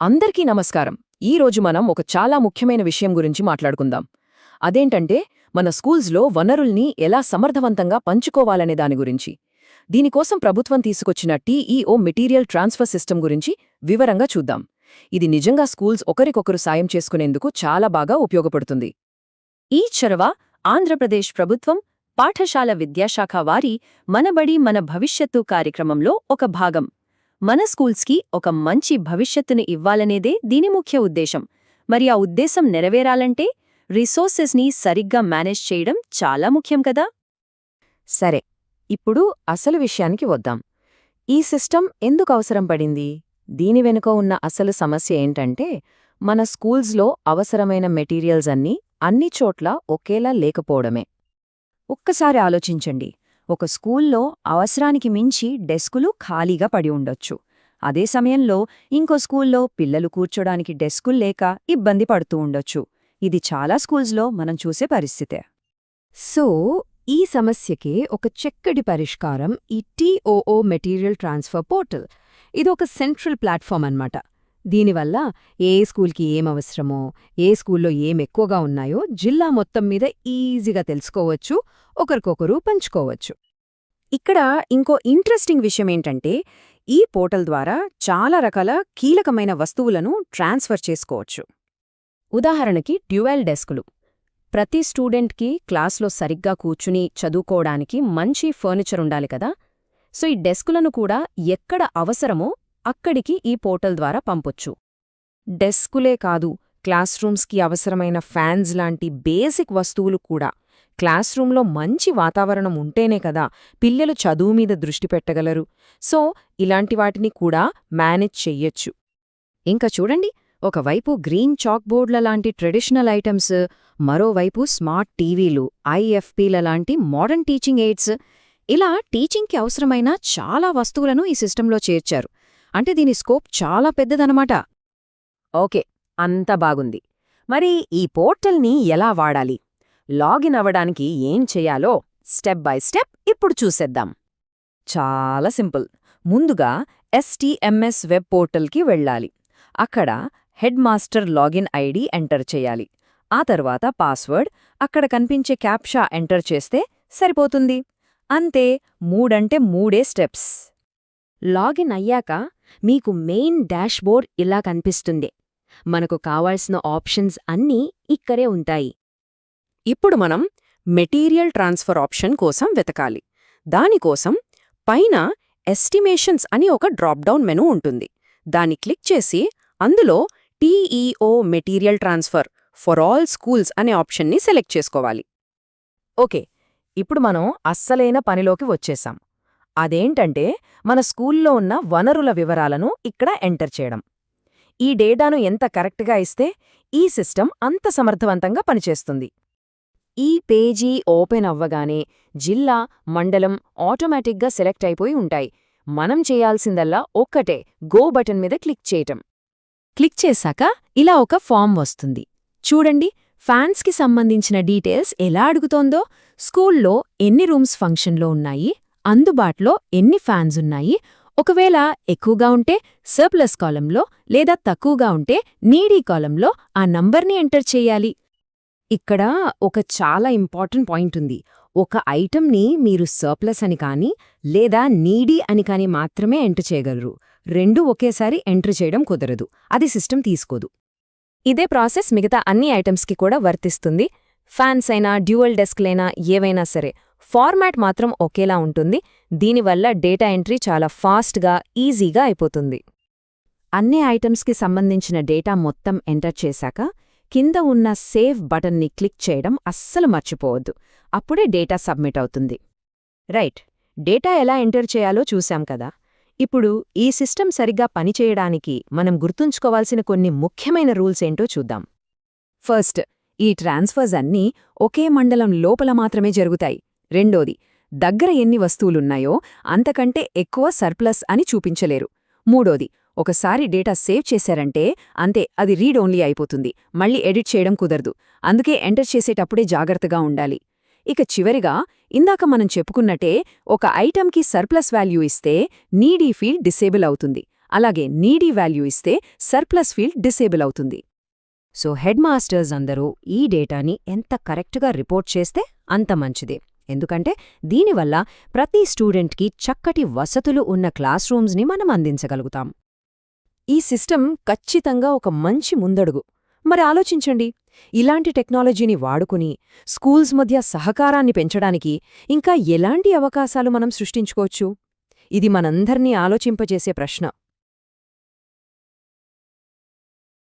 అందరికీ నమస్కారం. ఈరోజు మనం ఒక చాలా ముఖ్యమైన విషయం గురించి మాట్లాడుకుందాం. అదేంటంటే మన స్కూల్స్లో వనరుల్ని ఎలా సమర్థవంతంగా పంచుకోవాలనే దాని గురించి. దీనికోసం ప్రభుత్వం తీసుకొచ్చిన టీఈఓ మెటీరియల్ ట్రాన్స్ఫర్ సిస్టమ్ గురించి వివరంగా చూద్దాం. ఇది నిజంగా స్కూల్స్ ఒకరికొకరు సాయం చేసుకునేందుకు చాలా బాగా ఉపయోగపడుతుంది. ఈ చొరవ ఆంధ్రప్రదేశ్ ప్రభుత్వం పాఠశాల విద్యాశాఖ వారి మనబడి మన భవిష్యత్తు కార్యక్రమంలో ఒక భాగం. మన స్కూల్స్కి ఒక మంచి భవిష్యత్తుని ఇవ్వాలనేదే దీని ముఖ్య ఉద్దేశం. మరి ఆ ఉద్దేశం నెరవేరాలంటే రిసోర్సెస్ని సరిగ్గా మేనేజ్ చేయడం చాలా ముఖ్యం కదా? సరే ఇప్పుడు అసలు విషయానికి వద్దాం. ఈ సిస్టమ్ ఎందుకు అవసరం పడింది? దీని వెనుక ఉన్న అసలు సమస్య ఏంటంటే మన స్కూల్స్లో అవసరమైన మెటీరియల్స్ అన్నీ అన్ని చోట్ల ఒకేలా లేకపోవడమే. ఒక్కసారి ఆలోచించండి. ఒక స్కూల్లో అవసరానికి మించి డెస్కులు ఖాళీగా పడి ఉండొచ్చు. అదే సమయంలో ఇంకో స్కూల్లో పిల్లలు కూర్చోడానికి డెస్కులు లేక ఇబ్బంది పడుతూ ఉండొచ్చు. ఇది చాలా స్కూల్స్లో మనం చూసే పరిస్థితే. సో ఈ సమస్యకే ఒక చక్కటి పరిష్కారం ఈ టీఓఓ మెటీరియల్ ట్రాన్స్ఫర్ పోర్టల్. ఇది ఒక సెంట్రల్ ప్లాట్ఫామ్ అన్నమాట. దీనివల్ల ఏ స్కూల్కి ఏం అవసరమో ఏ స్కూల్లో ఏం ఎక్కువగా ఉన్నాయో జిల్లా మొత్తం మీద ఈజీగా తెలుసుకోవచ్చు ఒకరికొకరు పంచుకోవచ్చు. ఇక్కడ ఇంకో ఇంట్రెస్టింగ్ విషయం ఏంటంటే ఈ పోర్టల్ ద్వారా చాలా రకాల కీలకమైన వస్తువులను ట్రాన్స్ఫర్ చేసుకోవచ్చు. ఉదాహరణకి డ్యూయల్ డెస్కులు. ప్రతి స్టూడెంట్కి క్లాస్లో సరిగ్గా కూర్చుని చదువుకోవడానికి మంచి ఫర్నిచర్ ఉండాలి కదా. సో ఈ డెస్కులను కూడా ఎక్కడ అవసరమో అక్కడికి ఈ పోర్టల్ ద్వారా పంపొచ్చు. డెస్కులే కాదు క్లాస్ రూమ్స్కి అవసరమైన ఫ్యాన్స్ లాంటి బేసిక్ వస్తువులు కూడా. క్లాస్ రూంలో మంచి వాతావరణం ఉంటేనే కదా పిల్లలు చదువు మీద దృష్టి పెట్టగలరు. సో ఇలాంటి వాటిని కూడా మేనేజ్ చెయ్యొచ్చు. ఇంకా చూడండి ఒకవైపు గ్రీన్ చాక్బోర్డ్ల లాంటి ట్రెడిషనల్ ఐటమ్స్ మరోవైపు స్మార్ట్ టీవీలు ఐఎఫ్పీల లాంటి మోడర్న్ టీచింగ్ ఎయిడ్స్. ఇలా టీచింగ్కి అవసరమైన చాలా వస్తువులను ఈ సిస్టంలో చేర్చారు. అంటే దీని స్కోప్ చాలా పెద్దదనమాట ఓకే అంత బాగుంది. మరి ఈ పోర్టల్ని ఎలా వాడాలి? లాగిన్ అవ్వడానికి ఏం చెయ్యాలో స్టెప్ బై స్టెప్ ఇప్పుడు చూసేద్దాం. చాలా సింపుల్. ముందుగా ఎస్టీఎంఎస్ వెబ్ పోర్టల్కి వెళ్ళాలి. అక్కడ head master login ID enter చేయాలి. ఆ తర్వాత పాస్వర్డ్ అక్కడ కనిపించే క్యాప్షా ఎంటర్ చేస్తే సరిపోతుంది. అంతే మూడంటే మూడే స్టెప్స్. లాగిన్ అయ్యాక మీకు మెయిన్ డాష్బోర్డ్ ఇలా కనిపిస్తుంది. మనకు కావాల్సిన ఆప్షన్స్ అన్నీ ఇక్కడే ఉంటాయి. ఇప్పుడు మనం మెటీరియల్ ట్రాన్స్ఫర్ ఆప్షన్ కోసం వెతకాలి. దానికోసం పైన ఎస్టిమేషన్స్ అని ఒక డ్రాప్డౌన్ మెనూ ఉంటుంది. దాన్ని క్లిక్ చేసి అందులో TEO material transfer for all schools అనే ఆప్షన్ని సెలెక్ట్ చేసుకోవాలి. ఓకే ఇప్పుడు మనం అస్సలైన పనిలోకి వచ్చేసాం. అదేంటంటే మన స్కూల్లో ఉన్న వనరుల వివరాలను ఇక్కడ ఎంటర్ చేయడం. ఈ డేటాను ఎంత కరెక్ట్గా ఇస్తే ఈ సిస్టమ్ అంత సమర్థవంతంగా పనిచేస్తుంది. ఈ పేజీ ఓపెన్ అవ్వగానే జిల్లా మండలం ఆటోమేటిక్గా సెలెక్ట్ అయిపోయి ఉంటాయి. మనం చేయాల్సిందల్లా ఒక్కటే గో బటన్ మీద క్లిక్ చేయటం. క్లిక్ చేశాక ఇలా ఒక ఫామ్ వస్తుంది. చూడండి ఫ్యాన్స్కి సంబంధించిన డీటెయిల్స్ ఎలా అడుగుతోందో స్కూల్లో ఎన్ని రూమ్స్ ఫంక్షన్లో ఉన్నాయి అందుబాటులో ఎన్ని ఫ్యాన్స్ ఉన్నాయి? ఒకవేళ ఎక్కువగా ఉంటే సర్ప్లస్ కాలంలో లేదా తక్కువగా ఉంటే నీడీ కాలంలో ఆ నంబర్ని ఎంటర్ చేయాలి. ఇక్కడ ఒక చాలా ఇంపార్టెంట్ పాయింట్ ఉంది. ఒక ఐటమ్ని మీరు సర్ప్లస్ అని కానీ లేదా నీడీ అని కానీ మాత్రమే ఎంటర్ చేయగలరు. రెండూ ఒకేసారి ఎంటర్ చేయడం కుదరదు. అది సిస్టమ్ తీసుకోదు. ఇదే ప్రాసెస్ మిగతా అన్ని ఐటమ్స్కి కూడా వర్తిస్తుంది. ఫ్యాన్స్ అయినా డ్యూయల్ డెస్క్లైనా ఏవైనా సరే ఫార్మాట్ మాత్రం ఒకేలా ఉంటుంది. దీనివల్ల డేటా ఎంట్రీ చాలా ఫాస్ట్గా ఈజీగా అయిపోతుంది. అన్ని ఐటమ్స్కి సంబంధించిన డేటా మొత్తం ఎంటర్ చేశాక కింద ఉన్న సేవ్ బటన్ని క్లిక్ చేయడం అస్సలు మర్చిపోవద్దు. అప్పుడే డేటా సబ్మిట్ అవుతుంది. రైట్. డేటా ఎలా ఎంటర్ చేయాలో చూశాం కదా. ఇప్పుడు ఈ సిస్టమ్ సరిగ్గా పనిచేయడానికి మనం గుర్తుంచుకోవాల్సిన కొన్ని ముఖ్యమైన రూల్స్ ఏంటో చూద్దాం. ఫస్ట్ ఈ ట్రాన్స్ఫర్స్ అన్నీ ఒకే మండలం లోపల మాత్రమే జరుగుతాయి. రెండోది దగ్గర ఎన్ని వస్తువులున్నాయో అంతకంటే ఎక్కువ సర్ప్లస్ అని చూపించలేరు. మూడోది ఒకసారి డేటా సేవ్ చేశారంటే అంతే అది రీడ్ ఓన్లీ అయిపోతుంది మళ్ళీ ఎడిట్ చేయడం కుదరదు అందుకే ఎంటర్ చేసేటప్పుడే జాగ్రత్తగా ఉండాలి. ఇక చివరిగా ఇందాక మనం చెప్పుకున్నట్టే ఒక ఐటమ్కి సర్ప్లస్ వాల్యూ ఇస్తే నీడీ ఫీల్డ్ డిసేబుల్ అవుతుంది అలాగే నీడీ వాల్యూ ఇస్తే సర్ప్లస్ ఫీల్డ్ డిసేబుల్ అవుతుంది. సో హెడ్ మాస్టర్స్ అందరూ ఈ డేటాని ఎంత కరెక్ట్గా రిపోర్ట్ చేస్తే అంత మంచిదే. ఎందుకంటే దీనివల్ల ప్రతి స్టూడెంట్కి చక్కటి వసతులు ఉన్న క్లాస్ రూమ్స్ని మనం అందించగలుగుతాం. ఈ సిస్టమ్ ఖచ్చితంగా ఒక మంచి ముందడుగు. మరి ఆలోచించండి. ఇలాంటి టెక్నాలజీని వాడుకుని స్కూల్స్ మధ్య సహకారాన్ని పెంచడానికి ఇంకా ఎలాంటి అవకాశాలు మనం సృష్టించుకోవచ్చు? ఇది మనందర్నీ ఆలోచింపజేసే ప్రశ్న.